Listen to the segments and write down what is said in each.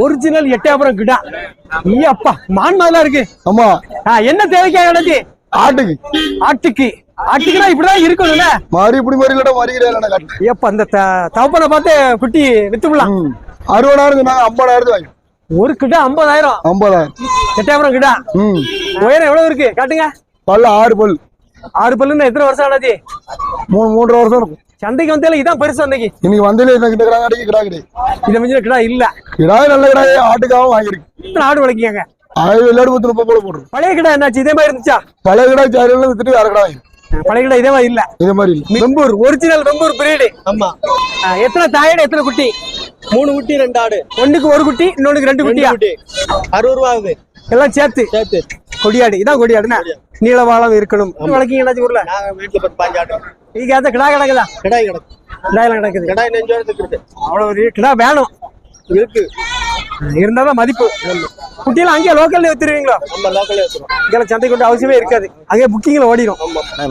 Original Ettayapuram கிடா. ஈ அப்பா மான் மாதிரிலாம் இருக்கு. ஆமா. என்ன தேவைக்கா கிடச்சி ஆட்டுக்கு. ஆட்டுக்கு. ஆட்டுக்குனா இப்படிதான் இருக்கணும்ல? மாறி இப்படி மாறி இல்லடா மாறி கிடையாது காட்டு ஏப்பா அந்த தவப்பனை பார்த்து குட்டி வித்துடலாம். அறுபதாயிரம் சொன்னாங்க ஐம்பதாயிரத்து வாங்கி ஒரு கிட்ட ஐம்பதாயிரம். ஐம்பதாயிரம். எட்டயபுரம் கிடா. ம். உயரம் எவ்வளவு இருக்கு? காட்டுங்க. பல்லு ஆறு பல் ஆறு பல்லுன்னு எத்தனை வருஷம் ஆனாச்சு? மூணு மூன்றரை வருஷம் இருக்கும். சந்தைக்கு வந்தால இதான் பெருசு சந்தைக்கு இன்னைக்கு வந்ததுல இந்த கிட்ட கிடா கிடைக்கு கிடா கிடையாது. இதை மிஞ்சின கிடா இல்ல. கிடாய் நல்ல கிடாய் ஆட்டுக்காகவும் வாங்கியிருக்கு. இத்தனை ஆடு வளர்க்கிங்க ஆயிரம் விளையாடு பத்து முப்பது போல போட்டுருக்கு பழைய கிடா என்னாச்சு? இதே மாதிரி இருந்துச்சா? பழைய கிடாய் சாரியில் வித்துட்டு வேற கிடா பழைய கிடா இதே மாதிரி இல்ல. இதே மாதிரி இல்லை. வெம்பூர் ஒரிஜினல் வெம்பூர் பிரீடு ஆமா. எத்தனை தாயடு எத்தனை குட்டி? மூணு குட்டி ரெண்டு ஆடு. ஒண்ணுக்கு ஒரு குட்டி இன்னொன்னுக்கு ரெண்டு குட்டி. அறுபது ரூபா ஆகுது. எல்லாம் சேர்த்து சேர்த்து. கொடியாடு. இதான் கொடியாடுனா நீளவாளம் இருக்கணும். வளர்க்கீங்க என்னாச்சு ஊர்ல? வீட்டுல பத்து பாஞ்சு ஆடு நீங்க அந்த கிடா கிடக்குதா? கிடாய் கிடக்கு. கிடாயெல்லாம் கிடக்குது. கிடாய் நெஞ்சு வரத்துக்கு இருக்கு அவ்வளவு ஒரு கிடா வேணும். இருக்கு. இருந்தாதான் மதிப்பு. குட்டியெல்லாம் அங்கேயே லோக்கல்ல வித்துருவீங்களோ? நம்ம லோக்கல்ல வச்சிருக்கோம் இங்கெல்லாம் சந்தை கொண்டு அவசியமே இருக்காது. அங்கே புக்கிங்ல ஓடிடும்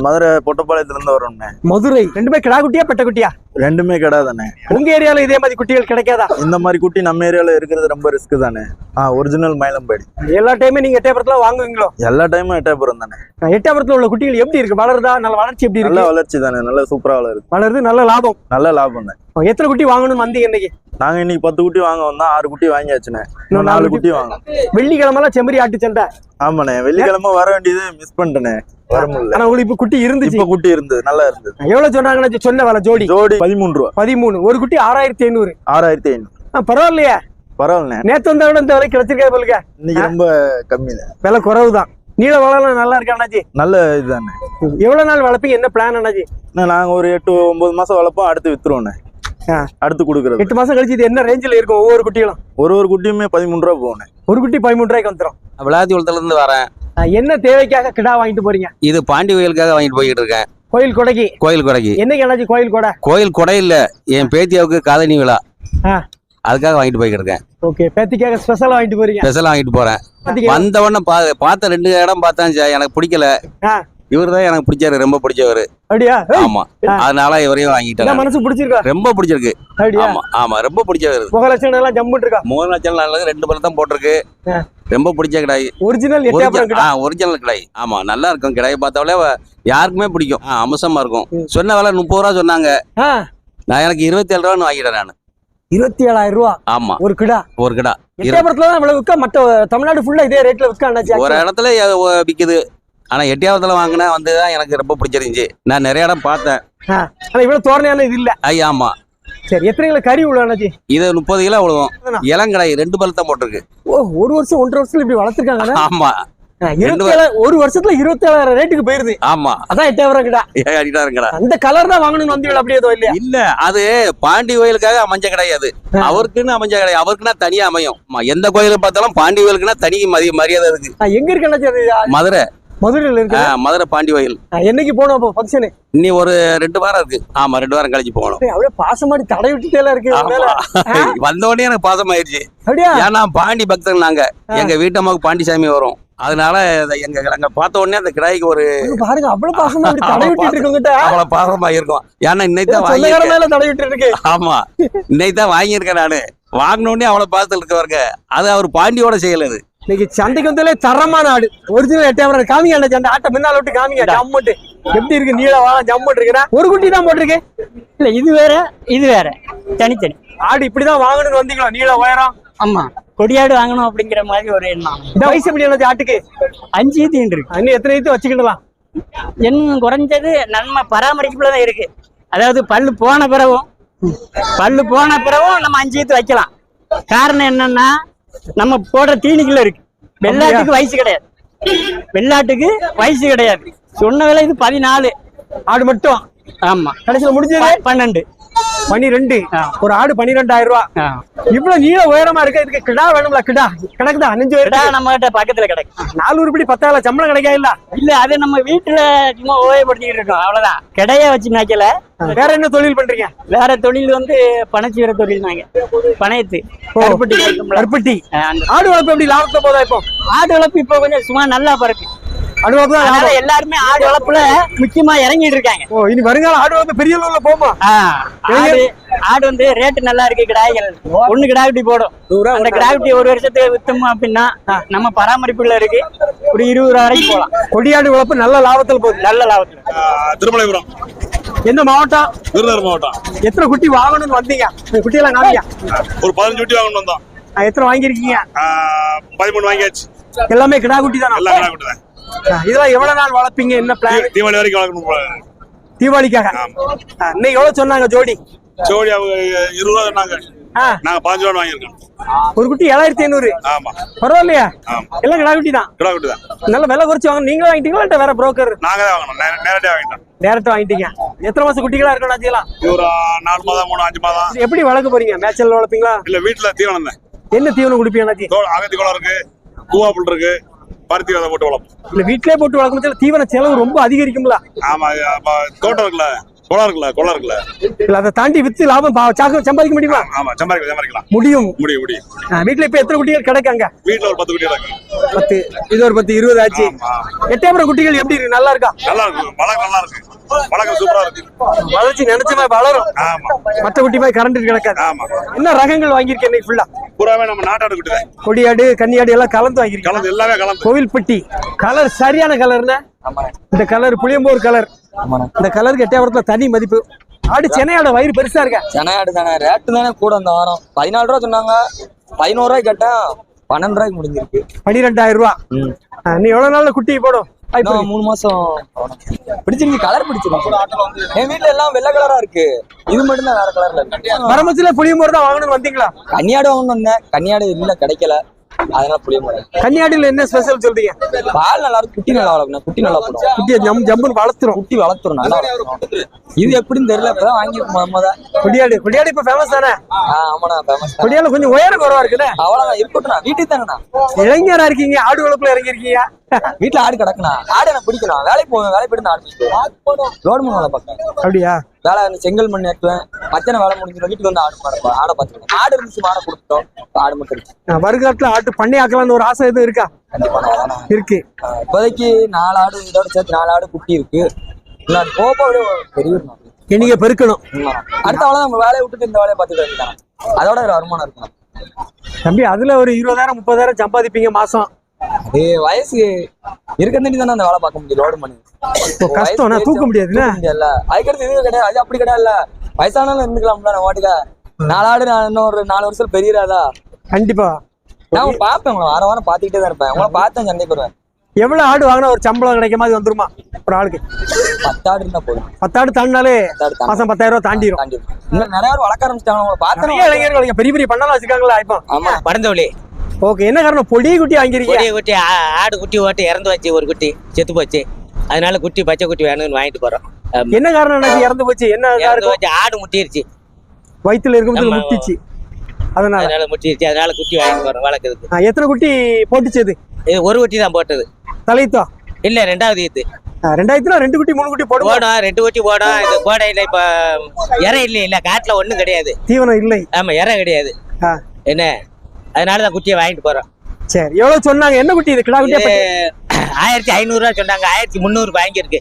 மதுரை பொட்டப்பாளையத்துல இருந்து வரோம்ண்ணே மதுரை ரெண்டுமே கிடா குட்டியா பெட்ட குட்டியா? ரெண்டுமே கிடாதானே? உங்க ஏரியால இதே மாதிரி குட்டிகள் கிடைக்காதா? இந்த மாதிரி குட்டி நம்ம ஏரியால இருக்கிறது ரொம்ப ரிஸ்க் தானே? ஆ ஒரிஜினல் மயிலம்பேடி. எல்லா டைமே நீங்க எட்டயபுரத்துல வாங்குவீங்களோ? எல்லா டைமும் எட்டாபுரம் தானே. எட்டயபுரத்துல உள்ள குட்டிகள் எப்படி இருக்கு? வளருதா? நல்ல வளர்ச்சி எப்படி நல்ல இருக்கு வளர்ச்சி தானே நல்ல சூப்பரா வளருது. வளருது நல்ல லாபம். நல்ல லாபம் தான். எத்தனை குட்டி வாங்கணும்னு வந்தீங்க இன்னைக்கு? நாங்க இன்னைக்கு பத்து குட்டி வாங்க வந்தோம் ஆறு குட்டி வாங்கியாச்சுண்ணே. இன்னும் நாலு குட்டி. வாங்க வெள்ளிக்கிழமெல்லாம் செம்மறி ஆட்டு சண்டை ஆமாண்ணே வெள்ளிக்கிழமை வர வேண்டியது மிஸ் பண்ணிட்டேனே வர முடியல. ஆனா உங்களுக்கு இப்ப குட்டி இருந்துச்சு. இப்ப குட்டி இருந்தது நல்லா இருந்தது. எவ்வளவு சொன்னாங்கன்னு சொன்ன வேலை ஜோடி. ஜோடி பதிமூணு ரூபா. பதிமூணு. ஒரு குட்டி ஆறாயிரத்தி ஐநூறு. ஆறாயிரத்தி ஐநூறு. பரவாயில்லையே. பரவாயில்லண்ணே. நேத்து வந்த விட இந்த விலை கிடைச்சிருக்காது போலுங்க இன்னைக்கு ரொம்ப கம்மி தான் விலை குறைவு தான் நீல வளம் நல்லா இருக்கா அண்ணாச்சி? நல்ல இதுதானே எவ்வளவு நாள் வளர்ப்பீங்க? என்ன பிளான் அண்ணாச்சி? அண்ணே, நாங்க ஒரு எட்டு ஒன்பது மாசம் வளர்ப்போம் அடுத்து வித்துருவோண்ணே. அடுத்து கொடுக்குறது. எட்டு மாசம் கழிச்சு இது என்ன ரேஞ்சில் இருக்கும் ஒவ்வொரு குட்டிகளும்? ஒரு ஒரு குட்டியுமே பதிமூணு ரூபா போகணே ஒரு குட்டி பதிமூணு ரூபாய்க்கு வந்துடும் விளாத்திக்குளத்துல இருந்து வரேன். என்ன தேவைக்காக கிடா வாங்கிட்டு போறீங்க? இது பாண்டி கோயிலுக்காக வாங்கிட்டு போய்கிட்டு இருக்கேன். கோயில் கொடைக்கு கோயில் கொடைக்கு என்னைக்கு அண்ணாச்சி கோயில் கொடை? கோயில் கொடை இல்ல. என் பேத்தியாவுக்கு காதணி விழா. அதுக்காக வாங்கிட்டு போய்கிட்டு இருக்கேன். ஓகே. பேத்திக்காக ஸ்பெஷலா வாங்கிட்டு போறீங்க? ஸ்பெஷலா வாங்கிட்டு போறேன்? வந்த உடனே பா பார்த்த ரெண்டு இடம் பார்த்தேன் எனக்கு பிடிக்கல. இவர் தான் எனக்கு பிடிச்சாரு ரொம்ப பிடிச்சவரு. அப்படியா? ஆமா. அதனால இவரையும் வாங்கிட்டேன் மனசு பிடிச்சிருக்கா? ரொம்ப பிடிச்சிருக்கு. ஆமா ஆமா ரொம்ப பிடிச்சவரு. முகலட்சணம் எல்லாம் ஜம்முட்டு இருக்கா மூணு லட்சம் நல்லது ரெண்டு பழம் தான் போட்டிருக்கு. ரொம்ப பிடிச்ச கிடாய். Original original கிடாய். ஆமா நல்லா இருக்கும் கிடாய். பார்த்தாலே யாருக்குமே பிடிக்கும். அம்சமா இருக்கும். சொன்ன விலை முப்பது ரூபா சொன்னாங்க. நான் எனக்கு இருபத்தி ஏழு ரூபான்னு வாங்கிட்டேன் நான். இருபத்தி ஏழாயிரம் ரூபா? ஆமா. ஒரு கிடா? ஒரு கிடா. எட்டயபுரத்துல தான் விற்க மற்ற தமிழ்நாடு ஃபுல்லா இதே ரேட்ல விற்க ஒரு இடத்துல விக்குது. ஆனா எட்டியாவதுல வாங்கினா வந்து தான் எனக்கு ரொம்ப பிடிச்சிருந்துச்சு. நான் நிறைய இடம் பார்த்தேன். இவ்வளவு தோரணையான இது இல்ல. ஐயா ஆமா. சரி எத்தனை கிலோ கறி உள்ள அண்ணாச்சி? இது முப்பது கிலோ விழுவும். இளங்கடாய் ரெண்டு பல் தான் போட்டிருக்கு. ஓ ஒரு வருஷம் ஒன்றரை வருஷத்துல இப்படி வளர்த்துருக்காங்க ஆமா. ஒரு வருஷத்துல இருபத்தி ஏழாயிரம் ரேட்டுக்கு போயிருது. ஆமா. அதான் எட்டயபுரம் கிடா அடிட்டாருங்கடா அந்த கலர் தான் வாங்கணும்னு வந்தீங்க அப்படியே இல்லையா? இல்ல அது பாண்டி கோயிலுக்காக அமைஞ்ச கிடையாது அவருக்குன்னு அமைஞ்ச கிடையாது அவருக்குன்னா தனியா அமையும். எந்த கோயிலை பார்த்தாலும் பாண்டி கோயிலுக்குன்னா தனி மரியாதை இருக்கு. எங்க இருக்கு மதுரை. மதுரையில இருக்கு மதுரை பாண்டி கோயில் ஆ, என்னைக்கு போனோம் அப்போ ஃபங்க்ஷனு இன்னி ஒரு ரெண்டு வாரம் இருக்கு. ஆமா ரெண்டு வாரம் கழிச்சு போகணும். அப்படியே பாசமாடி தடை விட்டுட்டே இருக்கு ஆமா. மேல. ஆ, வந்த உடனே எனக்கு பாசம் ஆயிடுச்சு. ஏன்னா பாண்டி பக்தர் நாங்க. எங்க வீட்டம்மாவுக்கு பாண்டி சாமி வரும். அதனால எங்க நாங்க பார்த்த உடனே அந்த கிடாய்க்கு ஒரு பாருங்க அவ்வளவு பாசமா தடை விட்டுட்டு இருக்கவங்கிட்ட அவ்வளவு பாசமா இருக்கும். ஏன்னா இன்னைக்கு தான் மேல தடை விட்டு இருக்கு. ஆமா. இன்னைக்கு தான் வாங்கியிருக்கேன் நானு. வாங்கின உடனே அவ்வளவு பாசத்தில் இருக்கவருங்க அது அவர் பாண்டியோட செயல் அது. இன்னைக்கு சந்தைக்கு வந்தாலே தரமான ஆடு. ஒரிஜினல் எட்டாயிரம் காமிங்க அந்த ஆட்டை முன்னால விட்டு காமிங்க ஜம்முட்டு எப்படி இருக்கு? நீல வாழ ஜம்முட்டு இருக்குன்னா ஒரு குட்டி தான் போட்டிருக்கு. இல்ல இது வேற இது வேற. தனித்தனி. ஆடு இப்படிதான் வாங்கணும்னு வந்தீங்களா? நீல உயரம் ஆமா. கொடியாடு வாங்கணும் அப்படிங்கிற மாதிரி ஒரு எண்ணம். இந்த வயசு எப்படி அண்ணாச்சி ஆட்டுக்கு? அஞ்சு தீன் இருக்கு. இன்னும் எத்தனை இது வச்சுக்கிடலாம்? இன்னும் குறைஞ்சது நன்மை பராமரிப்புல தான் இருக்கு. அதாவது பல்லு போன பிறகும் பல்லு போன பிறகும் நம்ம அஞ்சு ஈத்து வைக்கலாம். காரணம் என்னன்னா நம்ம போடுற தீனிக்குள்ள இருக்கு. வெள்ளாட்டுக்கு வயசு கிடையாது. வெள்ளாட்டுக்கு வயசு கிடையாது. சொன்ன விலை இது பதினாலு. ஆடு மட்டும். ஆமா. கடைசியில முடிஞ்சது? பன்னெண்டு. பனிரெண்டு. ஒரு ஆடு பனிரெண்டாயிரம் ரூபாய் ஆ. இவ்வளவு நீள உயரமா இருக்கு. இதுக்கு கிடா வேணும்ல கிடா. கிடக்குதா அஞ்சு கிடா நம்ம கிட்ட பக்கத்துல கிடைக்கும். நாலு உருப்படி பத்தாயிரம் சம்பளம் கிடைக்கா இல்ல? இல்ல அது நம்ம வீட்டுல சும்மா ஓய்வுபடுத்திக்கிட்டு இருக்கோம். அவ்வளவுதான். கிடையா வச்சு மேய்க்கல. வேற என்ன தொழில் பண்றீங்க? வேற தொழில் வந்து பணச்சீர தொழில் நாங்க. பணையத்து கருப்பட்டி. கருப்பட்டி. ஆடு வளர்ப்பு எப்படி? லாபத்தை போதா இப்போ? ஆடு வளர்ப்பு இப்போ கொஞ்சம் சும்மா நல்லா பறக்கு லாபம். எல்லாருமே ஆடு வளர்ப்புல முக்கியமா இறங்கிட்டு இருக்காங்க. ஓ இனி வருங்கால ஆடு வளர்ப்பு பெரிய அளவுல போமா? ஆ, ஆடு ஆடு வந்து ரேட்டு நல்லா இருக்கு கிடாய்கள். ஒண்ணு கிடாக்குட்டி போடும். அந்த கிடாக்குட்டி ஒரு வருஷத்துக்கு வித்தோம் அப்படின்னா நம்ம பராமரிப்புல இருக்கு. ஒரு இருபது ரூபா வரைக்கும் போகலாம். கொடியாடு வளர்ப்பு நல்ல லாபத்துல போகுது. நல்ல லாபத்துல. திருமலைபுரம். எந்த மாவட்டம்? விருதுநகர் மாவட்டம். எத்தனை குட்டி வாங்கணும்னு வந்தீங்க? இந்த குட்டியெல்லாம் காமிங்க. ஒரு பதினஞ்சு குட்டி வாங்கணும் வந்தோம். எத்தனை வாங்கியிருக்கீங்க? ஆஹ் பதிமூணு வாங்கியாச்சு. எல்லாமே கிடா குட்டி தானா? எல்லாம் கடை குட்டி தான். இதெல்லாம் எவ்வளவு நாள் வளர்ப்பீங்க? என்ன பிளான் தீபாவளி வரைக்கும் வளர்க்கணும். தீபாவளிக்காக? இன்னைக்கு எவ்வளவு சொன்னாங்க ஜோடி? ஜோடி அவங்க இருபது ரூபா சொன்னாங்க நாங்க பாஞ்சு ரூபா வாங்கியிருக்கோம் ஒரு குட்டி ஏழாயிரத்தி ஐநூறு. ஆமா. பரவாயில்லையா? எல்லாம் கிடா குட்டி தான். கடை குட்டி தான். நல்ல விலை குறைச்சு வாங்க நீங்களே வாங்கிட்டீங்களா வேற புரோக்கர் நாங்க தான் வாங்கணும். நேரடியா வாங்கிட்டோம். டேரக்டா வாங்கிட்டீங்க. எத்தனை மாசம் குட்டிகளா இருக்கணும் இது ஒரு நாலு மாதம் மூணு அஞ்சு மாதம். எப்படி வளர்க்க போறீங்க? மேய்ச்சல் வளர்ப்பீங்களா? இல்ல வீட்டுல தீவனம் தான். என்ன தீவனம் குடிப்பீங்க அகத்தி குளம் இருக்கு. கூவா புல் இருக்கு. பருத்தி விதை போட்டு வளர்ப்போம். இல்ல வீட்லயே போட்டு வளர்க்கும் தீவன செலவு ரொம்ப அதிகரிக்கும்ல? ஆமா தோட்டம் இருக்குல்ல குளம் இருக்குல்ல குளம் இருக்குல்ல. இல்ல அதை தாண்டி வித்து லாபம் சாக்க- சம்பாதிக்க முடியுமா? ஆமா சம்பாதிக்கலாம் சம்பாதிக்கலாம். முடியும். முடியும் முடியும். ஆ, வீட்ல இப்ப எத்தனை குட்டிகள் கிடைக்காங்க வீட்டுல ஒரு பத்து குட்டி இருக்கு. பத்து இது ஒரு பத்து இருபது ஆச்சு. எட்டாயிரம் குட்டிகள் எப்படி இருக்கு? நல்லா இருக்கா? நல்லா இருக்கு வளர்க்க நல்லா இருக்கு. வளர்க்க சூப்பரா இருக்கு. வளர்ச்சி நினைச்ச மாதிரி வளரும். ஆமா. மற்ற குட்டி மாதிரி கரண்ட் கிடக்காது. ஆமா. என்ன ரகங்கள் வாங்கியிருக்கேன் இன்னைக்கு ஃபுல்லா பூராவே நம்ம நாட்டாடு குட்டி தான். கொடியாடு கன்னியாடு எல்லாம் கலந்து வாங்கியிருக்கேன் கலந்து எல்லாமே கலந்து. கோவில்பட்டி. கலர் சரியான கலர்னா இந்த கலர் புளியம்போர் கலர் இந்த கலருக்கு எட்டாயிரத்துல தனி மதிப்பு. ஆடு சென்னையோட வயிறு பெருசா இருக்க? சென்னையாடு தானே. ரேட்டு தானே கூட இந்த வாரம். பதினாலு ரூபா சொன்னாங்க. பதினோரு ரூபாய்க்கு கேட்டேன். பன்னெண்டு ரூபாய்க்கு முடிஞ்சிருக்கு. பன்னிரெண்டாயிரம் ரூபா. நீ எவ்வளவு நாள்ல குட்டி போடும். மூணு மாசம். ஆகணும். பிடிச்சிருந்துச்சு கலர் பிடிச்சிருந்துச்சு என் வீட்ல எல்லாம் வெள்ளை கலரா இருக்கு. இது மட்டும் தான் வேற கலர்ல இருக்கு. வரமத்துல புளியம்போர் தான் வாங்கணும்னு வந்தீங்களா? கன்னியாடு வாங்கணும் வந்தேன். கன்னியாடு இல்ல கிடைக்கல. அதனால புளிய மாட்டேன் கன்னியாடுல என்ன ஸ்பெஷல் சொல்றீங்க? பால் நல்லா இருக்கு குட்டி நல்லா வளர்க்கணும். குட்டி நல்லா போடும் குட்டியை ஜம் ஜம்முன்னு வளர்த்துரும். குட்டி வளர்த்துரும். நல்லா. இது எப்படின்னு தெரியல. இப்பதான் வாங்கி முத கொடியாடு கொடியாடு இப்ப ஃபேமஸ் தானே? ஆமாண்ணா ஃபேமஸ் கொடியால கொஞ்சம் உயரம் குறவா இருக்குண்ணே அவ்வளவுதான். இருக்கட்டும் வீட்டுக்கு தாங்கண்ணா இளைஞரா இருக்கீங்க. ஆடு வளர்ப்புல இறங்கி இருக்கீங்க வீட்டுல ஆடு கிடக்குண்ணா. ஆடு எனக்கு பிடிக்கணும். வேலைக்கு போவேன். வேலைக்கு போயிட்டு ஆடு பிடிக்கும் ரோடு மண் வேலை பார்ப்பேன் அப்படியா? வேலை செங்கல் மண் ஏற்றுவேன் மத்தியான வேலை முடிஞ்சிடும் வீட்டுக்கு வந்து ஆடு மாடப்பா ஆடை பார்த்துக்கணும் ஆடு இருந்துச்சு மாடை கொடுத்துட்டோம். ஆடு மட்டும் இருக்கு வருங்காலத்துல ஆட்டு பண்ணை ஆக்கலாம்னு ஒரு ஆசை எதுவும் இருக்கா. இருக்கு. இப்போதைக்கு நாலு ஆடு இதோட சேர்த்து நாலு ஆடு குட்டி இருக்கு. நான் அப்படியே பெரிய. நீங்க பெருக்கணும். அடுத்த அவ்வளோ நம்ம வேலையை விட்டுட்டு இந்த வேலையை பார்த்துட்டு அதோட ஒரு வருமானம் இருக்கணும். தம்பி அதுல ஒரு இருபதாயிரம் முப்பதாயிரம் சம்பாதிப்பீங்க மாசம். அது வயசு இருக்க தானே அந்த வேலை பார்க்க முடியும் ரோடு மணி. கஷ்டம் நான் தூக்க முடியாதுல்ல? அதுக்கடுத்து இது கிடையாது அது அப்படி கிடையாதுல்ல. வயசானாலும் இருந்துக்கலாம்ல நம்ம வாட்டுக்க நாலு ஆடு நான் இன்னும் ஒரு நாலு வருஷம் பெரியராதா கண்டிப்பா. நான் பார்ப்பேன் உங்களை வாரம் வாரம் பார்த்துக்கிட்டே தான் இருப்பேன். உங்களை பார்த்தேன் சண்டைக்கு வருவேன் எவ்வளவு ஆடு வாங்கினா ஒரு சம்பளம் கிடைக்க மாதிரி வந்துருமா? ஒரு ஆளுக்கு. பத்து ஆடு இருந்தா போதும். பத்தாடு தாண்டினாலே பத்து ஆடு தாண்டி- மாசம் பத்தாயிரம் ரூபாய் தாண்டிரும். தாண்டி இன்னும் நிறைய பேர் வளர்க்க ஆரம்பிச்சிட்டாங்க உங்களை நிறைய பார்த்தேன் இளைஞர்கள் பெரிய பெரிய பண்ணலாம் வச்சிருக்காங்களா இப்போ? ஆமா. பறந்தவழி ஓகே என்ன காரணம்? பொடி குட்டி வாங்கிருக்கீங்க கொடிய குட்டி ஆடு குட்டி ஓட்டு இறந்து வச்சு ஒரு குட்டி. செத்து போச்சு. அதனால குட்டி பச்சை குட்டி வேணும்னு வாங்கிட்டு போறோம். என்ன காரணம்? எனக்கு இறந்து போச்சு. என்ன இறந்து வச்சு ஆடு முட்டிருச்சு. வயித்துல இருக்கும் ஆமா, முட்டிச்சு. அதனால. அதனால முட்டிருச்சு. அதனால குட்டி வாங்கிட்டு போறோம் வளர்க்குறதுக்கு. எத்தனை குட்டி போட்டுச்சு இது? இது ஒரு குட்டி தான் போட்டது. தலைத்தா? இல்ல ரெண்டாவது இது ரெண்டாயிரத்துல ரெண்டு குட்டி மூணு குட்டி போடுவோம் போடும் ரெண்டு குட்டி போடும். இது கோடையில இப்ப இறை இல்லை இல்ல காட்டுல ஒண்ணும் கிடையாது. தீவனம் இல்லை. ஆமா இறை கிடையாது. ஆ, என்ன அதனாலதான் குட்டியை வாங்கிட்டு போறோம். சரி எவ்வளவு சொன்னாங்க? என்ன குட்டி இது? கிடா குட்டியா ஆயிரத்தி ஐநூறு ரூபா சொன்னாங்க. ஆயிரத்தி முந்நூறு வாங்கியிருக்கு.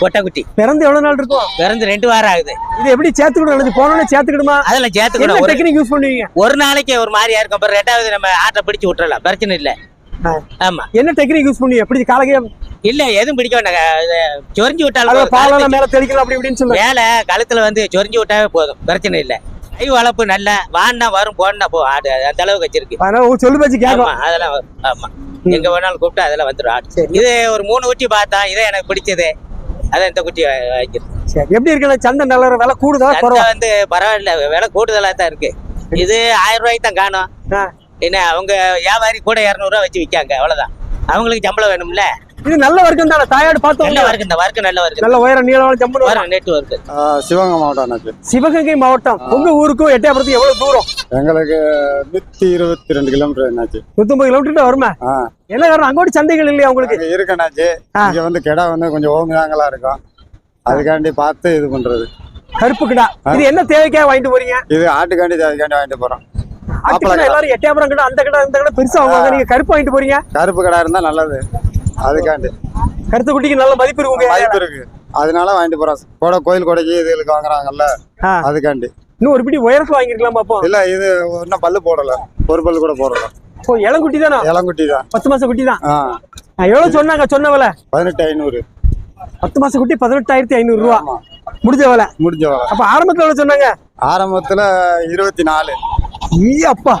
கொட்டை குட்டி. பிறந்து எவ்வளவு நாள் இருக்கும்? பிறந்து ரெண்டு வாரம் ஆகுது. இது எப்படி சேர்த்துக்கணும்? நினைச்சு போனோன்னு சேர்த்துக்கிடுமா? அதெல்லாம் என்ன சேர்த்துக்கணும் ஒரு டெக்னிக் யூஸ் பண்ணுவீங்க? ஒரு நாளைக்கு ஒரு மாதிரியா இருக்கும். அப்புறம் ரெண்டாவது நம்ம ஆட்டை பிடிச்சு விட்டுறலாம். பிரச்சனை இல்ல. ஆமா. என்ன டெக்னிக் யூஸ் பண்ணுவீங்க? எப்படி காலகே இல்ல எதுவும் பிடிக்க இது சொரிஞ்சு விட்டாலும் மேல தெளிக்கலாம் அப்படி இப்படின்னு சொல்லுங்க மேல கழுத்துல வந்து சொரிஞ்சு விட்டாவே போதும். பிரச்சனை இல்ல. கை வளர்ப்பு நல்ல வான்னா வரும் போனா போ ஆடு அந்த அளவுக்கு வச்சிருக்கு. அதனால சொல்லு பேச்சு கேட்கும். அதெல்லாம். ஆமா. எங்க வேணாலும் கூப்பிட்டு அதெல்லாம் வந்துடும் ஆடு இது ஒரு மூணு குட்டி பார்த்தா இதே எனக்கு பிடிச்சது. அதான் இந்த குட்டி வா- வாங்கிருக்கு சரி எப்படி இருக்குன்னா சந்தை நிலவர விலை கூடுதா வந்து பரவாயில்ல விலை கூடுதலா தான் இருக்கு. இது ஆயிரம் ரூபாய்க்கு தான் காணும். என்ன அவங்க வியாபாரி கூட இரநூறுவா வச்சு விற்காங்க அவ்வளவுதான். அவங்களுக்கு சம்பளம் வேணும்ல? இது நல்ல வர்க்கம் தானே? தாயாடு நல்ல பார்த்தோம் வர்க்கு இந்த வர்க்கு நல்ல வர்க்கு நல்ல உயரம் நீளம் வரும் வரும் நெட் ஒர்க்கு சிவகங்கை மாவட்டம் எனக்கு. சிவகங்கை மாவட்டம். உங்க ஊருக்கும் எட்டயபுரத்துக்கு எவ்வளவு தூரம்? எங்களுக்கு நூத்தி இருபத்தி ரெண்டு கிலோமீட்டர் என்னாச்சு. நூத்தம்பது கிலோமீட்டர் வருமா. என்ன காரணம்? அங்கோட்டு சந்தைகள் இல்லையா உங்களுக்கு? ஆ. இங்க வந்து கிடா வந்து கொஞ்சம் ஓமியாங்கலா இருக்கும். அதுக்காண்டி பார்த்து இது பண்றது. கருப்பு கிடா. இது என்ன தேவைக்காக வாங்கிட்டு போறீங்க? இது ஆட்டுக்காண்டி அதுக்காண்டி வாங்கிட்டு போறோம். ஆட்டுக்கடா எல்லாரும் எட்டயபுரம் கிட்ட அந்த கடை இந்த கடை பெருசா வாங்குவாங்க. நீங்க கருப்பு வாங்கிட்டு போறீங்க? கருப்பு கடை இருந்தா நல்லது. அதுக்காண்டி. கருத்து குட்டிக்கு நல்ல மதிப்பு இருக்கு வாய்ப்பு இருக்கு. அதனால வாங்கிட்டு போறோம். கூட கோயில் கொடைக்கு இதுகளுக்கு வாங்குறாங்கல்ல. அதுக்காண்டி. இன்னும் ஒரு பிடி உயரத்துல வாங்கிருக்கலாம் பாப்போம் இல்ல இது இன்னும் பல்லு போடல. ஒரு பல்லு கூட போடல. ஓ இளங்குட்டி தானா? இளங்குட்டி தான். பத்து மாசம் குட்டி தான்? எவ்வளவு சொன்னாங்க சொன்ன விலை? பதினெட்டு ஐநூறு. பத்து மாசம் குட்டி பதினெட்டாயிரத்தி ஐநூறு ரூபா. முடிஞ்ச விலை? முடிஞ்ச வேலை. அப்ப ஆரம்பத்துல எவ்வளவு சொன்னாங்க? ஆரம்பத்துல இருபத்தி நாலு. ஈ அப்பா.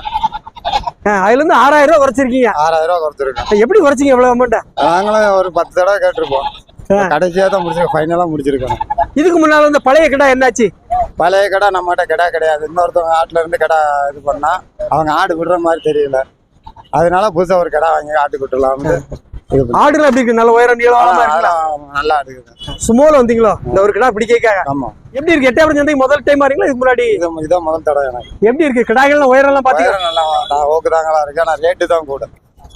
அதுல இருந்து ஆறாயிரம் ரூபாய் குறைச்சிருக்கீங்க. ஆறாயிரம் ரூபா குறைச்சிருக்கோம். எப்படி குறைச்சிங்க எவ்வளவு அமௌண்ட் நாங்களும் ஒரு பத்து தடவை கேட்டிருப்போம். கடைசியா தான் முடிச்சிருக்கோம். ஃபைனலா முடிச்சிருக்கோம். இதுக்கு முன்னால இந்த பழைய கிடா என்னாச்சு? பழைய கடை நம்மகிட்ட கடை கிடையாது. இன்னொருத்தவங்க ஆட்டுல இருந்து கடை இது பண்ணா அவங்க ஆடு விடுற மாதிரி தெரியல. அதனால புதுசா ஒரு கடை வாங்கி ஆட்டு பண்ணி- ஆடுலாம் எப்படி இருக்கு? நல்ல உயரம் நீளமா நல்லா இருக்குது. சுமோல வந்தீங்களோ? இந்த ஒரு கிடா பிடிக்காக ஆமா. எப்படி இருக்கு? எட்டாவது சந்தைக்கு முதல் டைம் வரீங்களா இதுக்கு முன்னாடி? இது இதான் முதல் தடவை எனக்கு. எப்படி இருக்கு? கிடாய்கள் உயரம் எல்லாம் பாத்தீங்களா? வயிறு நல்லா நான் ஓக்கு தாங்களா இருக்கு. ஆனா ரேட்டு தான் கூட.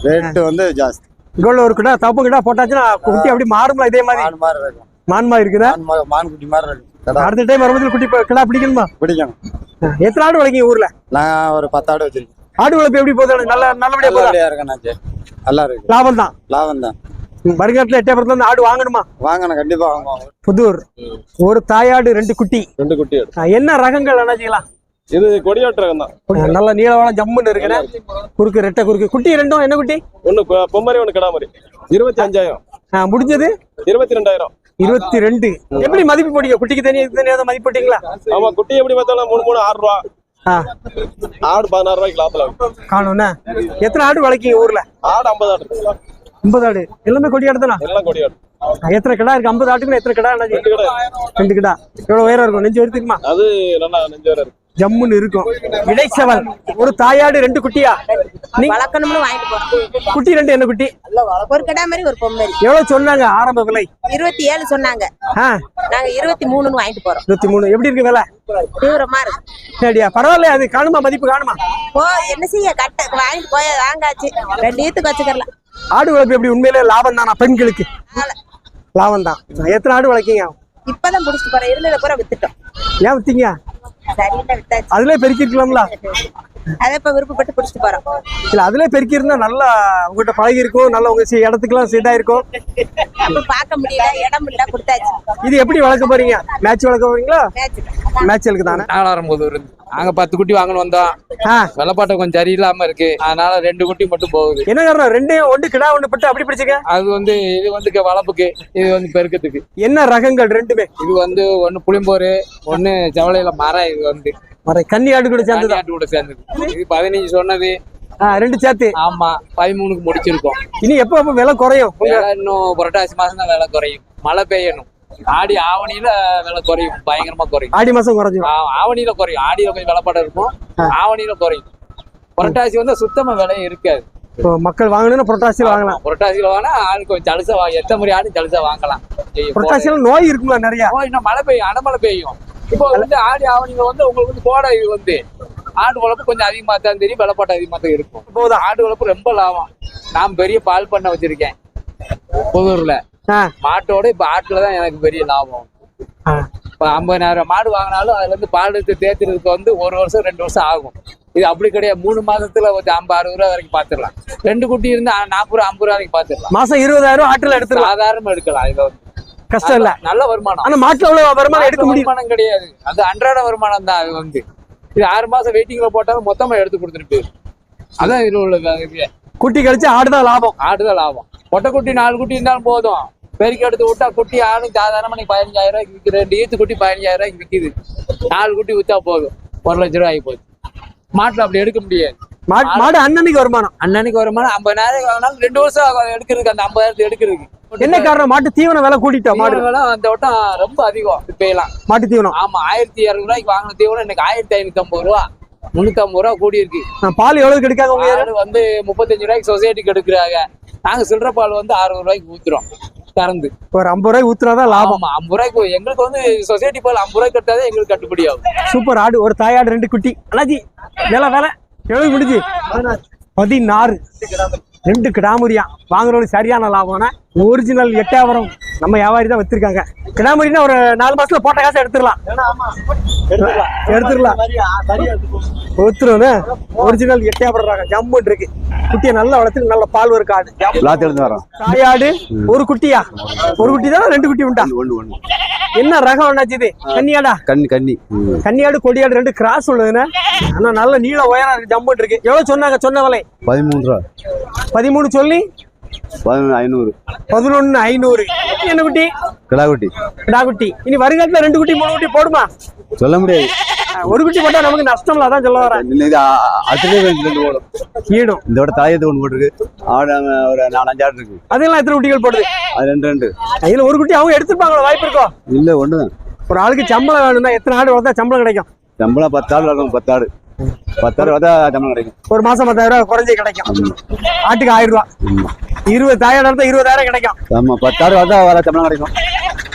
ரேட்டு வந்து ஜாஸ்தி. இங்க ஒரு கிடா தப்பு கிடா போட்டாச்சுன்னா குட்டி அப்படி மாறும்ல இதே மாதிரி? இருக்கும். மான்மா இருக்குதா? மான் குட்டி மாதிரி இருக்கும். கடை. அடுத்த டைம் வரும்போது குட்டி கிடா பிடிக்கணுமா? பிடிக்கணும். எத்தனை ஆடு வளர்க்கீங்க ஊர்ல? நான் ஒரு பத்து ஆடு வச்சிருக்கேன். ஆடு வளர்ப்பு எப்படி போகுது? நல்ல நல்லபடியா போதா இருக்கேன் நல்லா இருக்கு. லாபம் தான். லாபம் தான். வருங்காலத்துல எட்டயபுரத்துல இருந்து ஆடு வாங்கணுமா? வாங்கணும் கண்டிப்பா வாங்குவோம். புதூர். ஒரு தாயாடு ரெண்டு குட்டி. ரெண்டு குட்டி என்ன ரகங்கள் அண்ணாச்சிங்களா? இது கொடியாட்டு ரகம் தான். நல்ல நீளவான ஜம்முன்னு இருக்குண்ணே. குறுக்கு ரெட்டை குறுக்கு. குட்டி ரெண்டும் என்ன குட்டி? ஒன்னு பொம்மரி ஒன்னு கிடாமரி. இருபத்தி அஞ்சாயிரம் ஆ, முடிஞ்சது? இருபத்தி ரெண்டாயிரம் இருபத்தி ரெண்டு. எப்படி மதிப்பு போட்டீங்க? குட்டிக்கு தனியா இதுக்கு தனியா மதிப்பு போட்டீங்களா? ஆமா குட்டி எப்படி பார்த்தாலும் மூணு மூணு ஆறு ரூபா. ஆடு பதினாறு ரூபாய்க்கு லாபத்துல. காணும்ண்ணே எத்தனை ஆடு வளர்க்கீங்க ஊர்ல? ஆடு ஐம்பது ஆடு. ஐம்பது ஆடு. எல்லாமே கொடி ஆடு தானா எல்லாம் கொடியாடு எத்தனை கடா இருக்கு? ஐம்பது ஆட்டுக்கு எத்தனை கடா ரெண்டு கடை. ரெண்டு கடா. எவ்வளவு உயரம் இருக்கும்? நெஞ்சு எடுத்துக்குமா அது நெஞ்சு இருக்கு. ஜம்முன்னு இருக்கும். இடைச்சவல் ஒரு தாயாடு ரெண்டு குட்டியா? நீ- வளர்க்கணும்னு வாங்கிட்டு போறோம் குட்டி ரெண்டு என்ன குட்டி? ஒரு கடா மாதிரி ஒரு பொம்மரி எவ்வளவு சொன்னாங்க ஆரம்ப விலை? இருபத்தி ஏழு சொன்னாங்க நாங்க இருபத்தி மூணுன்னு வாங்கிட்டு போறோம். இருபத்தி மூணு எப்படி இருக்கு விலை? தீவிரமா இருக்கு. சரியா. பரவாயில்ல அது காணுமா மதிப்பு காணுமா? போ என்ன செய்ய கட்ட வாங்கிட்டு போய் வாங்காச்சு. ரெண்டு ஈத்துக்கு வச்சுக்கலாம் ஆடு வளர்ப்பு எப்படி? உண்மையிலே லாபம் தானா பெண்களுக்கு? லாபம் தான். எத்தனை ஆடு வளர்க்கீங்க? இப்பதான் புடிச்சிட்டு போறோம் இருந்ததை பூரா வித்துட்டோம். ஏன் வித்தீங்க? அதுல பெருக்கிருக்கலாம்ல? அதை இப்ப விருப்பப்பட்டு புடிச்சிட்டு போறோம். இல்ல அதுல பெருக்கி இருந்தா நல்லா உங்ககிட்ட பழகி இருக்கும் நல்லா உங்க சி- இடத்துக்குலாம் செட் ஆயிருக்கும் அப்ப பார்க்க முடியல இடம் இல்ல கொடுத்தாச்சு. இது எப்படி வளர்க்க போறீங்க? மேட்ச் வளர்க்க போறீங்களா? மேட்ச் மேட்சுக்கு தானே? நாலாயிரம் போது இருந்து நாங்க பத்து குட்டி வாங்கணும் வந்தோம் வெள்ளப்பாட்டை கொஞ்சம் சரியில்லாம இருக்கு. அதனால ரெண்டு குட்டி மட்டும் போகுது. என்ன காரணம் ரெண்டையும் ஒன்று கிடா ஒன்று பட்டு அப்படி பிடிச்சிக்க? அது வந்து இது வந்து க- வளர்ப்புக்கு இது வந்து பெருக்கத்துக்கு. என்ன ரகங்கள் ரெண்டுமே? இது வந்து ஒன்னு புளிம்போரு ஒன்னு செவலையில மரம் இது வந்து. வர கன்னி ஆடு கூட சேர்ந்துதான் ஆட்டு கூட சேர்ந்தது. இது பதினஞ்சு சொன்னது. ரெண்டு சேர்த்து. ஆமா பதிமூணுக்கு முடிச்சிருக்கோம். இனி எப்போ விலை குறையும்? இன்னும் புரட்டாசி மாசம் தான் விலை குறையும். மழை பெய்யணும். ஆடி ஆவணியில விலை குறையும் பயங்கரமா குறையும். ஆடி மாசம் குறைஞ்சிரும். ஆவணியில குறையும். ஆடியில கொஞ்சம் விலைப்பாடு இருக்கும். ஆவணியில குறையும். புரட்டாசி வந்து சுத்தமா விலையும் இருக்காது. இப்போ மக்கள் வாங்கணும்னா புரட்டாசியில் வாங்கலாம். புரட்டாசியில வாங்கினா ஆள் கொஞ்சம் ஜலுசா வாங்க எத்தனை முறை ஆடு ஜலுசா வாங்கலாம். புரட்டாசியில் நோய் இருக்குங்களா நிறைய. இன்னும் மழை பெய்யும் அடமழை பெய்யும். இப்போ வந்து ஆடி ஆவணிங்க வந்து உங்களுக்கு வந்து கோடை வந்து. ஆடு வளர்ப்பு கொஞ்சம் அதிகமா தான் தெரியும் விலைப்பாட்டு அதிகமா தான் இருக்கும். போதும் ஆடு வளர்ப்பு ரொம்ப லாபம். நான் பெரிய பால் பண்ண வச்சிருக்கேன். புதூர்ல. மாட்டோட இப்ப ஆட்டுல தான் எனக்கு பெரிய லாபம். இப்ப ஐம்பதாயிரம் மாடு வாங்கினாலும் அதுல இருந்து பால் எடுத்து தேத்துறதுக்கு வந்து ஒரு வருஷம் ரெண்டு வருஷம் ஆகும். இது அப்படி கிடையாது. மூணு மாசத்துல ஒரு ஐம்பது அறுபது ரூபா வரைக்கும் பாத்துடலாம். ரெண்டு குட்டி இருந்தா நாற்பது ரூபா ஐம்பது ரூபா வரைக்கும் பாத்துடலாம். மாசம் இருபதாயிரம் ஆட்டுல எடுத்துக்கலாம் சாதாரணமா எடுக்கலாம் இதுல வந்து. கஷ்டம் இல்ல. நல்ல வருமானம். ஆனா மாட்டுல அவ்வளவு வருமானம் எடுக்க வருமானம் கிடையாது. அது அன்றாட வருமானம் தான் அது வந்து. இது ஆறு மாசம் வெயிட்டிங்ல போட்டாலும் மொத்தமா எடுத்து கொடுத்துட்டு அதான் இதுல உள்ள. குட்டி கழிச்சு ஆடுதான் லாபம். ஆடுதான் லாபம். ஒட்டை குட்டி நாலு குட்டி இருந்தாலும் போதும். பெருக்கி எடுத்து விட்டா குட்டி ஆடும் சாதாரணமா நீ பதினஞ்சாயிரம் ரூபாய்க்கு விற்கிது ரெண்டு ஈத்து குட்டி பதினஞ்சாயிரம் ரூபாய்க்கு விற்கிது நாலு குட்டி வித்தா போதும். ஒரு லட்ச ரூபாய் போகுது மாட்டுல அப்படி எடுக்க முடியாது. மாடு மாடு அன்னன்னைக்கு வருமானம். அண்ணனுக்கு வருமானம். ஐம்பதாயிரம் வாங்கினாலும் ரெண்டு வருஷம் எடுக்கிறதுக்கு. அந்த ஐம்பதாயிரத்து எடுக்கிறதுக்கு. என்ன காரணம்? மாட்டு தீவன விலை கூட்டிட்டா மாடு? விலை அந்த வட்டம் ரொம்ப அதிகம் இப்ப எல்லாம் மாட்டு தீவனம்? ஆமா ஆயிரத்தி இரநூறு ரூபாய்க்கு வாங்கின தீவனம் இன்னைக்கு ஆயிரத்தி ஐநூத்தி ஐம்பது ரூபா. முன்னூத்தி ஐம்பது ரூபா கூடி இருக்கு. நான் பால் எவ்வளவு பால் வந்து முப்பத்தஞ்சு ரூபாய்க்கு சொசைட்டிக்கு எடுக்கிறாங்க. நாங்க சில்லற பால் வந்து அறுபது ரூபாய்க்கு ஊத்துறோம். கறந்து. ஒரு ஐம்பது ரூபாய் ஊத்துனாதான் லாபம். ஐம்பது ரூபாய்க்கு எங்களுக்கு வந்து சொசைட்டி பால் ஐம்பது ரூபாய்க்கு கட்டாதான் எங்களுக்கு கட்டுப்படி ஆகும். சூப்பர் ஆடு ஒரு தாயாடு ரெண்டு குட்டி. அண்ணாஜி வேலை வேலை? எவ்வளவு முடிஞ்சு. பதினாறு. ரெண்டு கிடாமுரியா? வாங்குறவங்களுக்கு சரியான லாபம்னா ஒரிஜினல் எட்டாவரம் நம்ம வியாபாரி தான் வச்சிருக்காங்க கிடாமுரினா ஒரு நாலு மாசத்துல போட்ட காசை எடுத்துடலாம். எடுத்துடலாம். ஒத்துருவோன்னு ஒரிஜினல் எட்டாவரம் ரகம் ஜம்முன் இருக்கு. குட்டியை நல்லா வளர்த்து நல்ல பால் ஒரு காடு. எல்லாத்தையும் எடுத்து வரோம் தாயாடு ஒரு குட்டியா? ஒரு குட்டி தான் ரெண்டு குட்டி உண்டா? ஒன்று ஒன்று. என்ன ரகம் என்னாச்சு இது? கன்னியாடா? கண்ணி கண்ணி கன்னியாடு கொடியாடு ரெண்டு கிராஸ் உள்ளதுன்னு ஆனா நல்ல நீள உயரம் இருக்கு ஜம்முன் இருக்கு. எவ்வளவு சொன்னாங்க சொன்ன விலை பதிமூணு ரூபா பதிமூணு சொல்லி ஐநூறு. பதினொன்னு ஐநூறு. என்ன குட்டி? கிடா குட்டி கிடா குட்டி இனி வருங்காலத்துல ரெண்டு குட்டி மூணு குட்டி போடுமா? சொல்ல முடியாது. ஒரு குட்டி போட்டா நமக்கு நஷ்டம்ல அதான் சொல்ல வரேன் அதுலேயே ஈடும் இதோட தாயத்து ஒன்று போட்டிருக்கு. ஆடு ஒரு நாலஞ்சு ஆடு இருக்கு. அதெல்லாம் எத்தனை குட்டிகள் போடுது? அது ரெண்டு ரெண்டு. இதுல ஒரு குட்டி அவங்க எடுத்துப்பாங்களா? வாய்ப்பு இருக்கும் இல்லை ஒன்று தான். ஒரு ஆளுக்கு சம்பளம் வேணும்னா எத்தனை ஆடு வளர்த்தா சம்பளம் கிடைக்கும்? சம்பளம் பத்து ஆடு இருக்கும் பத்து ஆடு. பத்து ஆடு பார்த்தா சம்பளம் கிடைக்கும். ஒரு மாசம் பத்தாயிரம் ரூபாய் குறைஞ்சே கிடைக்கும். ஆட்டுக்கு ஆயிரம் ரூபாய். இருபது தாயாடு வளர்த்தா இருபதாயிரம் கிடைக்கும். ஆமாம் பத்து ஆடு பார்த்தா வர சம்பளம் கிடைக்கும்.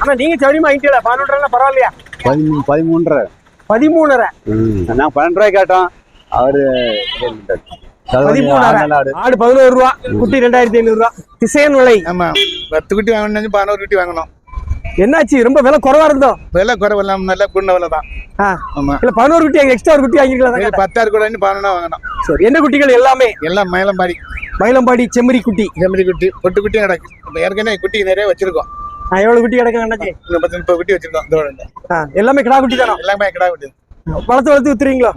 ஆனா நீங்க சௌரியமா வாங்கிட்டீங்களா பதினொன்று பரவாயில்லையா? பதிமூணு பதிமூன்றரை. பதிமூணரை. நான் பன்னெண்டு ரூபாய்க்கு கேட்டோம். அவரு பதிமூணாயிரம் ஆடு ஆடு பதினோரு ரூபா குட்டி ரெண்டாயிரத்தி ஐநூறு ரூபா. திசையன் விலை ஆமா. பத்து குட்டி வாங்கணும் பதினோரு குட்டி வாங்கணும். என்னாச்சு? ரொம்ப விலை குறவா இருந்தோ விலை குறைவு இல்லாம நல்ல குண்ட விலை தான். ஆ. ஆமா. இல்ல பதினோரு குட்டி எக்ஸ்ட்ரா ஒரு குட்டி வாங்கிக்கலாம் பத்தாயிரம் கூட பதினொன்னா வாங்கணும். சரி என்ன குட்டிகள் எல்லாமே? எல்லாம் மயிலம்பாடி. மயிலம்பாடி செம்மறி குட்டி. செம்மறி குட்டி பொட்டு குட்டியும் கிடக்கு இப்போ ஏற்கனவே குட்டி நிறைய வச்சிருக்கோம். எவ்வளவு குட்டி கிடக்கு அண்ணாச்சி இந்த பத்து முப்பது குட்டி வச்சிருக்கோம் எல்லாமே கிடா குட்டி தானே எல்லாமே கிடா குட்டி வளர்த்து வளர்த்து வித்துறீங்களோ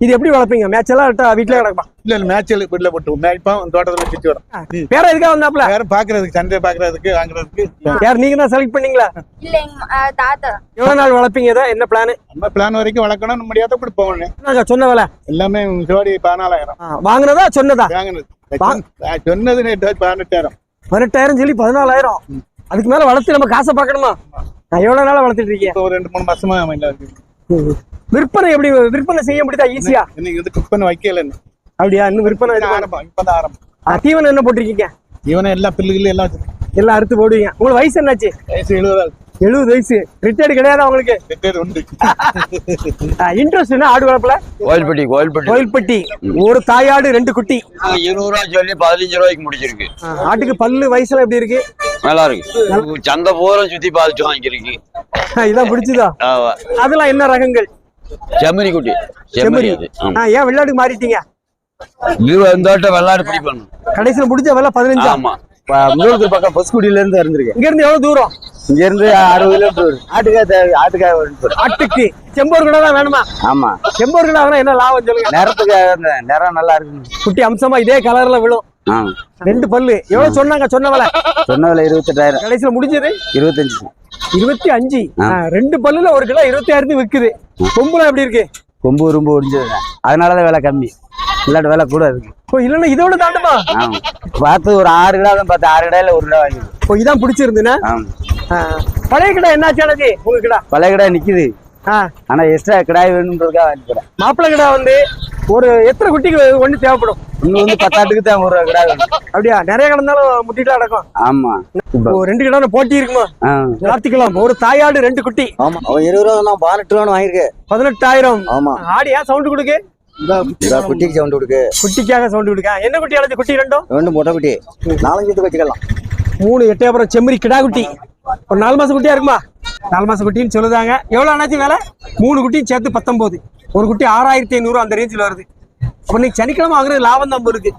இது எப்படி வளர்ப்பீங்க மேட்ச் எல்லாம் விட்டா வீட்டுல கிடக்குமா இல்ல இல்ல மேய்ச்சல் வீட்டுல போட்டு மேய்ப்போம் தோட்டத்துல சுத்தி வரும் வேற எதுக்காக வந்தாப்ல யாரும் பாக்குறதுக்கு சந்தை பாக்குறதுக்கு வாங்குறதுக்கு யார் நீங்க தான் செலக்ட் பண்ணீங்களா இல்லைங்க தாத்தா எவ்வளவு நாள் வளர்ப்பீங்க இதை என்ன பிளான் நம்ம பிளான் வரைக்கும் வளர்க்கணும் முடியாத கூட போகணும் நாங்க சொன்ன விலை எல்லாமே ஜோடி பதினாலாயிரம் வாங்குனதா சொன்னதா வாங்கினது சொன்னது நேற்று பதினெட்டாயிரம் பதினெட்டாயிரம் சொல்லி பதினாலாயிரம் அதுக்கு மேல வளர்த்து நம்ம காசை பார்க்கணுமா? நான் எவ்வளவு நாளா வளர்த்துட்டு இருக்கேன். ஒரு ரெண்டு மூணு மாசமா மைண்ட்ல இருக்கு. விற்பனை எப்படி விற்பனை செய்ய முடியுதா ஈஸியா இன்னைக்கு வந்து பண்ண வைக்கல. அப்படியா? இன்னும் விற்பனை ஆரம்பம் இப்பதான் ஆரம்பம். தீவனம் என்ன போட்டிருக்கீங்க? இவனை எல்லா பில்லுகள் எல்லாம். எல்லாம் அறுத்து போடுவீங்க. உங்களுக்கு வயசு என்னாச்சு? வயசு எழுபதாவது எழுபது வயசு. ரிட்டையர்டு கிடையாதா உங்களுக்கு? பேர் உண்டு. இன்ட்ரெஸ்ட் என்ன ஆடு வளர்ப்புல? கோயில்பட்டி கோயில்பட்டி. கோயில்பட்டி. ஒரு தாயாடு ரெண்டு குட்டி. இருபது ரூபா சொல்லி பதினஞ்சு ரூபாய்க்கு முடிச்சிருக்கு. ஆட்டுக்கு பல்லு வயசுல எப்படி இருக்கு? நல்லா இருக்கு சந்தை பூரம் சுத்தி பார்த்துட்டு வாங்கிருக்கு இதான் பிடிச்சதா? ஆமா. அதெல்லாம் என்ன ரகங்கள்? செம்மறி குட்டி. செம்மறி ஏன் வெள்ளாட்டுக்கு மாறிட்டீங்க? இந்த வெள்ளாடு பிடிப்பணும் கடைசியில முடிச்ச வேலை பதினஞ்சா? ஆமா. முருகத்துக்கு பக்கம் பொஸ்குடியில இருந்து இருந்திருக்கேன் இங்க இருந்து எவ்வளவு தூரம்? இங்க இருந்து அறுபது கிலோமீட்டர் ஆட்டுக்காய் ஆட்டுக்காய் ஆட்டுக்கு. செம்போர் கடை தான் வேணுமா? ஆமா. செம்போர் கடை என்ன லாபம் சொல்லுங்க? நேரத்துக்கு அந்த நிறம் நல்லா இருக்கு குட்டி அம்சமா இதே கலர்ல விழும். ரெண்டு பல்லு. எவ்வளவு சொன்னாங்க? சொன்ன வேலை. சொன்ன விலை இருபத்தெட்டாயிரம். கடைசியில முடிஞ்சது? இருபத்தஞ்சு. இருபத்தி அஞ்சு. ரெண்டு பல்லுல ஒரு கிலோ இருபத்தி ஆயிரத்து விக்குது. கொம்புல எப்படி இருக்கு? கொம்பு ரொம்ப ஒடிஞ்சதுங்க அதனாலதான் விலை கம்மி. இல்லாட்ட விலை கூட இருக்கு. ஓ இல்லன்னா இதோட தாண்டுமா? பார்த்து ஒரு ஆறு கிலோ தான் பார்த்து ஆறு கிடாயில ஒரு கிலோ வாங்கிது ஓ இதான் பிடிச்சிருந்துன்னா ஆமா. பழைய கடை என்னாச்சு அண்ணாச்சி? உங்க கடை? பழைய கிடாய் நிக்குது. ஆனா எக்ஸ்ட்ரா கிடாய் வேணுன்றதுக்காக வாங்கிக்கிறேன் மாப்பிள்ளை கடை வந்து ஒரு எத்தனை குட்டிக்கு ஒண்ணு தேவைப்படும்? இன்னும் வந்து பத்தாட்டுக்கு தான் ஒரு கிடாய் வேணும். அப்படியா? நிறைய கிடந்தாலும் முட்டிட்டு நடக்கும். ஆமா. ரெண்டு கிடான போட்டி இருக்குமா? ஆ. கார்த்திக்கலாம் ஒரு தாயாடு ரெண்டு குட்டி. ஆமா. அவன் இருபது ரூபா பதினெட்டு ரூபா வாங்கியிருக்கேன். பதினெட்டாயிரம். ஆமா. ஆடு ஏன் சவுண்ட் கொடுக்கு. குட்டிக்கு சவுண்ட் கொடுக்கு. குட்டிக்காக சவுண்ட் கொடுக்க? என்ன குட்டி அழைச்சு? குட்டி ரெண்டும்? ரெண்டு மொட்டை குட்டி. நாலஞ்சு வச்சுக்கலாம். மூணு எட்டயபுரம் செம்மறி கிடா குட்டி. ஒரு நாலு மாசம் குட்டியா இருக்குமா? நாலு மாசம் குட்டின்னு சொல்லுதாங்க. எவ்வளவு ஆனாச்சு வேலை மூணு குட்டியும் சேர்த்து பத்தொன்பது. ஒரு குட்டி ஆறாயிரத்தி ஐநூறு அந்த ரேஞ்சில் வருது. அப்ப இன்னைக்கு சனிக்கிழமை வாங்குறது லாபம் தான் இருக்கு